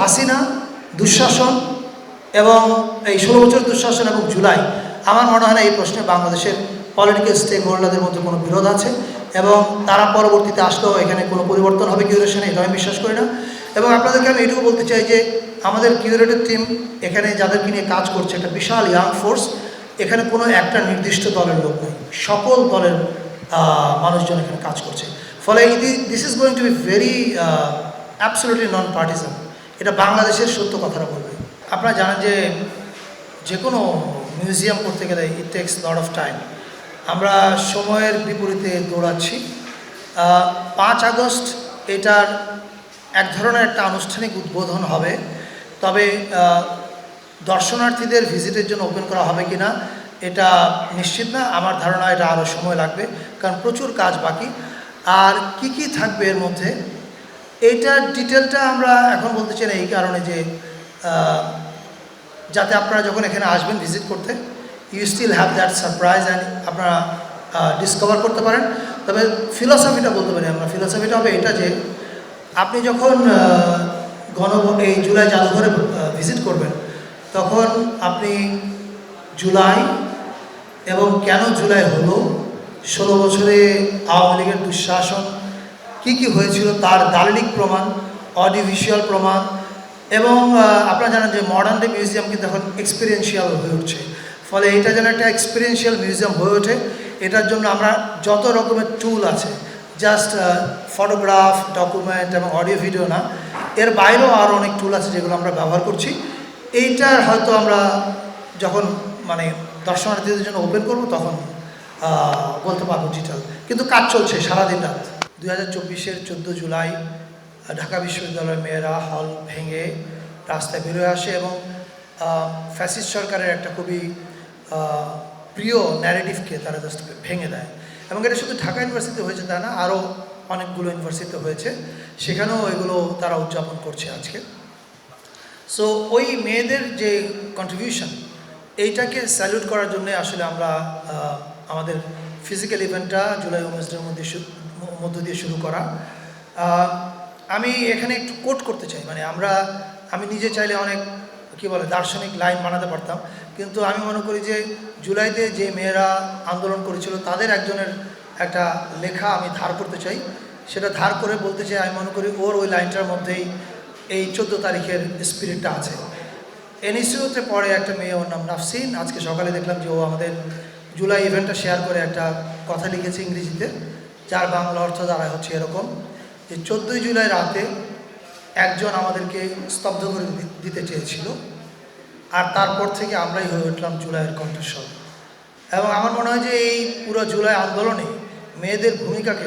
হাসিনা, দুঃশাসন এবং এই ষোলো বছর দুঃশাসন এবং জুলাই, আমার মনে হয় না এই প্রশ্নে বাংলাদেশের পলিটিক্যাল স্টেক হোল্ডারদের মধ্যে কোনো বিরোধ আছে এবং তারা পরবর্তীতে আসলেও এখানে কোনো পরিবর্তন হবে কিউরেশনে এটা আমি বিশ্বাস করি না। এবং আপনাদেরকে আমি এটুকু বলতে চাই যে, আমাদের কিউরেটের টিম এখানে যাদেরকে নিয়ে কাজ করছে একটা বিশাল ইয়াং ফোর্স এখানে কোনো একটা নির্দিষ্ট দলের লোক নেই। সকল দলের মানুষজন এখানে কাজ করছে। ফলে this is going to be very absolutely non partisan এটা বাংলাদেশের সত্য কথাটা বলবে। আপনারা জানেন যে যে কোনো মিউজিয়াম করতে গেলে it takes lot of time আমরা সময়ের বিপরীতে দৌড়াচ্ছি। পাঁচ আগস্ট এটার এক ধরনের একটা আনুষ্ঠানিক উদ্বোধন হবে। তবে দর্শনার্থীদের ভিজিটের জন্য ওপেন করা হবে কি না এটা নিশ্চিত না। আমার ধারণা এটা আরও সময় লাগবে, কারণ প্রচুর কাজ বাকি। আর কি কি থাকবে এর মধ্যে এইটার ডিটেলটা আমরা এখন বলতে চাই এই কারণে যে যাতে আপনারা যখন এখানে আসবেন ভিজিট করতে you still have that surprise and আপনারা ডিসকভার করতে পারেন। তবে ফিলসফিটা বলতে পারি আমরা। ফিলসফিটা হবে এটা যে, আপনি যখন গণ এই জুলাই জাদুঘরে ভিজিট করবেন, তখন আপনি জুলাই এবং কেন জুলাই হলো, ষোলো বছরে আওয়ামী লীগের দুঃশাসন কী কী হয়েছিল তার দালিলিক প্রমাণ অডিভিজুয়াল প্রমাণ, এবং আপনারা জানেন যে মডার্ন ডে মিউজিয়াম কিন্তু এখন এক্সপিরিয়েন্সিয়াল হয়ে উঠছে। ফলে এটা যেন একটা এক্সপিরিয়েন্সিয়াল মিউজিয়াম হয়ে ওঠে, এটার জন্য আমরা যত রকমের টুল আছে জাস্ট ফটোগ্রাফ ডকুমেন্ট এবং অডিও ভিডিও না, এর বাইরেও আরও অনেক টুল আছে যেগুলো আমরা ব্যবহার করছি। এইটার হয়তো আমরা যখন মানে দর্শনার্থীদের জন্য ওপেন করব তখন বলতে পারব ডিটেল কিন্তু কাজ চলছে সারাদিন রাত। দুই হাজার চব্বিশের জুলাই ঢাকা বিশ্ববিদ্যালয়ের মেয়েরা হল ভেঙে রাস্তায় বেরোয় আসে এবং ফ্যাসিস্ট সরকারের একটা খুবই প্রিয় ন্যারেটিভকে তারা জাস্ট ভেঙে দেয়। এবং এটা শুধু ঢাকা ইউনিভার্সিটিতে হয়েছে তা না আরও অনেকগুলো ইউনিভার্সিটিতে হয়েছে। সেখানেও এগুলো তারা উদযাপন করছে আজকে। সো ওই মেয়েদের যে কন্ট্রিবিউশন এইটাকে স্যালুট করার জন্য আসলে আমরা আমাদের ফিজিক্যাল ইভেন্টটা জুলাই উমেন্সডের মধ্যে মধ্য দিয়ে শুরু করা। আমি এখানে একটু কোট করতে চাই। মানে আমরা, আমি নিজে চাইলে অনেক, কি বলে, দার্শনিক লাইন বানাতে পারতাম। কিন্তু আমি মনে করি যে জুলাইতে যে মেয়েরা আন্দোলন করেছিল, তাদের একজনের একটা লেখা আমি ধার করতে চাই। সেটা ধার করে বলতে চাই, আমি মনে করি ওর ওই লাইনটার মধ্যেই এই চোদ্দ তারিখের স্পিরিটটা আছে। এনএসইউতে পড়ে একটা মেয়ে, ওর নাম নাফসিন। আজকে সকালে দেখলাম যে ও আমাদের জুলাই ইভেন্টটা শেয়ার করে একটা কথা লিখেছে ইংরেজিতে, যার বাংলা অর্থ দাঁড়ায় হচ্ছে এরকম যে চোদ্দোই জুলাই রাতে একজন আমাদেরকে স্তব্ধ করে দিতে চেয়েছিল। আর তারপর থেকে আমরাই হয়ে উঠলাম জুলাইয়ের কণ্ঠস্বর। এবং আমার মনে হয় যে এই পুরো জুলাই আন্দোলনে মেয়েদের ভূমিকাকে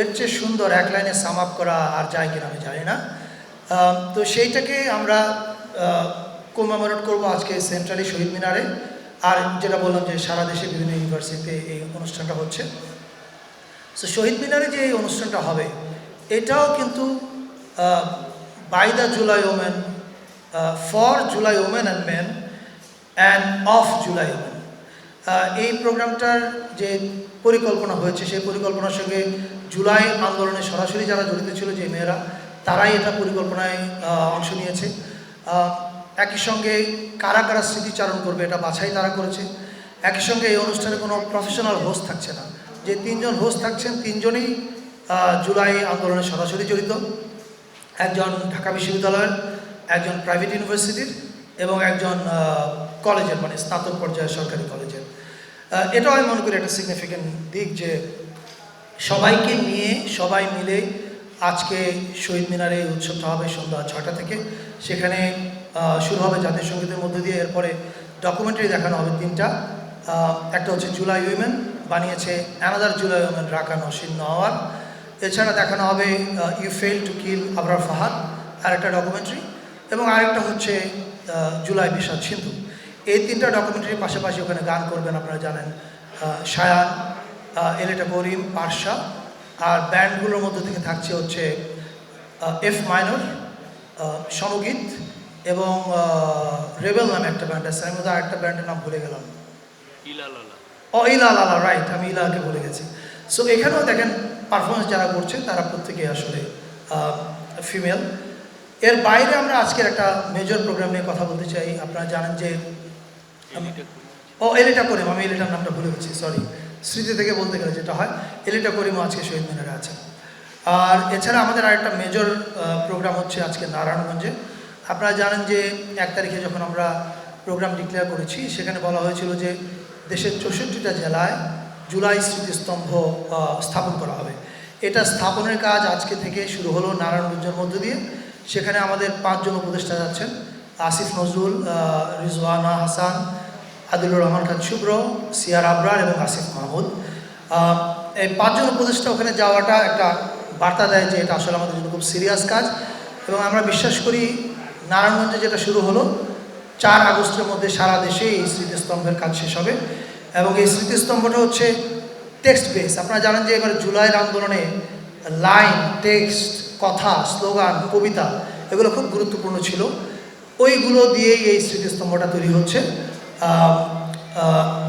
এর চেয়ে সুন্দর এক লাইনে সাম আপ করা আর যায় কিনা আমি জানি না। তো সেইটাকে আমরা কোমামোরেট করব আজকে সেন্ট্রালি শহীদ মিনারে। আর যেটা বললাম যে সারা দেশে বিভিন্ন ইউনিভার্সিটিতে এই অনুষ্ঠানটা হচ্ছে। সো শহীদ মিনারে যে এই অনুষ্ঠানটা হবে, এটাও কিন্তু by the July women for July women and men and of July women এই প্রোগ্রামটার যে পরিকল্পনা হয়েছে, সেই পরিকল্পনার সঙ্গে জুলাই আন্দোলনে সরাসরি যারা জড়িত ছিল যে মেয়েরা, তারাই এটা পরিকল্পনায় অংশ নিয়েছে। একই সঙ্গে কারা কারা স্মৃতিচারণ করবে এটা বাছাই তারা করেছে। একই সঙ্গে এই অনুষ্ঠানে কোনো প্রফেশনাল হোস্ট থাকছে না। যে তিনজন হোস্ট থাকছেন, তিনজনই জুলাই আন্দোলনে সরাসরি জড়িত। একজন ঢাকা বিশ্ববিদ্যালয়ের, একজন প্রাইভেট ইউনিভার্সিটির এবং একজন কলেজের মানে স্নাতক পর্যায়ের সরকারি কলেজের এটাও আমি মনে করি একটা সিগনিফিক্যান্ট দিক যে সবাইকে নিয়ে, সবাই মিলে আজকে শহীদ মিনারে উৎসবটা হবে সন্ধ্যা ছটা থেকে। সেখানে শুরু হবে জাতীয় সঙ্গীতের মধ্যে দিয়ে। এরপরে ডকুমেন্টারি দেখানো হবে তিনটা। একটা হচ্ছে জুলাই উইমেন, বানিয়েছে অ্যানাদার জুলাই উইমেন রাখা নসীন নওয়ার এছাড়া দেখানো হবে you fail to kill Abrar Fahad আর একটা ডকুমেন্টারি এবং আরেকটা হচ্ছে জুলাই বিষাদ সিন্ধু। এই তিনটা ডকুমেন্টারির পাশাপাশি ওখানে গান করবেন আপনারা জানেন সায়ান এলেটা করিম, পারশা। আর ব্যান্ডগুলোর মধ্যে থেকে থাকছে হচ্ছে এফ মাইনর সমগীত। এবং রেবেল নামে একটা ব্যান্ড আছে আমি বোধহয় আরেকটা ব্যান্ডের নাম ভুলে গেলাম। ও ইলা লালা রাইট আমি ইলাকে বলে গেছি। সো এখানেও দেখেন পারফরমেন্স যারা করছে তারা প্রত্যেকে আসলে ফিমেল এর বাইরে আমরা আজকের একটা মেজর প্রোগ্রাম নিয়ে কথা বলতে চাই। আপনারা জানেন যে ও এলিটা করিম আমি এলিটার নামটা ভুলে গেছি সরি স্মৃতি থেকে বলতে গেলে যেটা হয় এলিটা করিমও আজকে শহীদ মিনারে আছেন আর এছাড়া আমাদের আরেকটা মেজর প্রোগ্রাম হচ্ছে আজকে নারায়ণগঞ্জে। আপনারা জানেন যে এক তারিখে যখন আমরা প্রোগ্রাম ডিক্লেয়ার করেছি, সেখানে বলা হয়েছিল যে দেশের চৌষট্টিটা জেলায় জুলাই স্মৃতিস্তম্ভ স্থাপন করা হবে। এটা স্থাপনের কাজ আজকে থেকে শুরু হলো নারায়ণগঞ্জের মধ্য দিয়ে। সেখানে আমাদের পাঁচজন উপদেষ্টা যাচ্ছেন। আসিফ নজরুল রিজওয়ানা হাসান, আদিলুর রহমান খান শুভ্র, সিয়ার আবরার এবং আসিফ মাহমুদ। এই পাঁচজন উপদেষ্টা ওখানে যাওয়াটা একটা বার্তা দেয় যে এটা আসলে আমাদের জন্য খুব সিরিয়াস কাজ। এবং আমরা বিশ্বাস করি নারায়ণগঞ্জে যেটা শুরু হলো, চার আগস্টের মধ্যে সারা দেশে এই স্মৃতিস্তম্ভের কাজ শেষ হবে এবং এই স্মৃতিস্তম্ভটা হচ্ছে টেক্সট বেস আপনারা জানেন যে এবার জুলাইয়ের আন্দোলনে লাইন টেক্সট কথা স্লোগান কবিতা এগুলো খুব গুরুত্বপূর্ণ ছিল। ওইগুলো দিয়েই এই স্মৃতিস্তম্ভটা তৈরি হচ্ছে।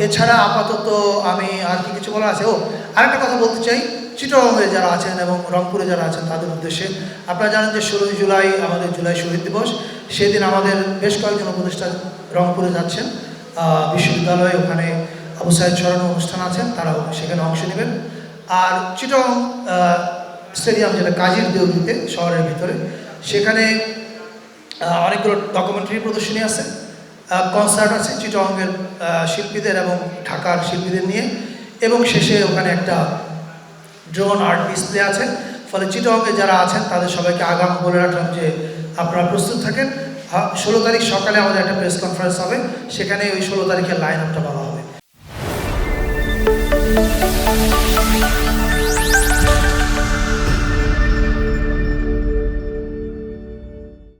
এছাড়া আপাতত আমি আর কি কিছু বলার আছে? ও, আরেকটা কথা বলতে চাই। চিটরঙ্গে যারা আছেন এবং রংপুরে যারা আছেন, তাদের উদ্দেশ্যে। আপনারা জানেন যে ষোলোই জুলাই আমাদের জুলাই শহীদ দিবস। সেদিন আমাদের বেশ কয়েকজন উপদেষ্টা রংপুরে যাচ্ছেন। বিশ্ববিদ্যালয়ে ওখানে আবু সাহেব স্মরণ অনুষ্ঠান আছেন, তারাও সেখানে অংশ নেবেন। আর চিটং স্টেডিয়াম যেটা কাজীর দেউলিতে শহরের ভিতরে, সেখানে অনেকগুলো ডকুমেন্টারি প্রদর্শনী আছে কনসার্ট আছে চিটংয়ের শিল্পীদের এবং ঢাকার শিল্পীদের নিয়ে। এবং শেষে ওখানে একটা ড্রোন আর্ট ডিসপ্লে আছে। ফলে চিটংয়ে যারা আছেন, তাদের সবাইকে আগাম বলে রাখলাম যে আপনারা প্রস্তুত থাকেন। ষোলো তারিখ সকালে আমাদের একটা প্রেস কনফারেন্স হবে। সেখানে ওই ষোলো তারিখের লাইন আপটা বলা হবে।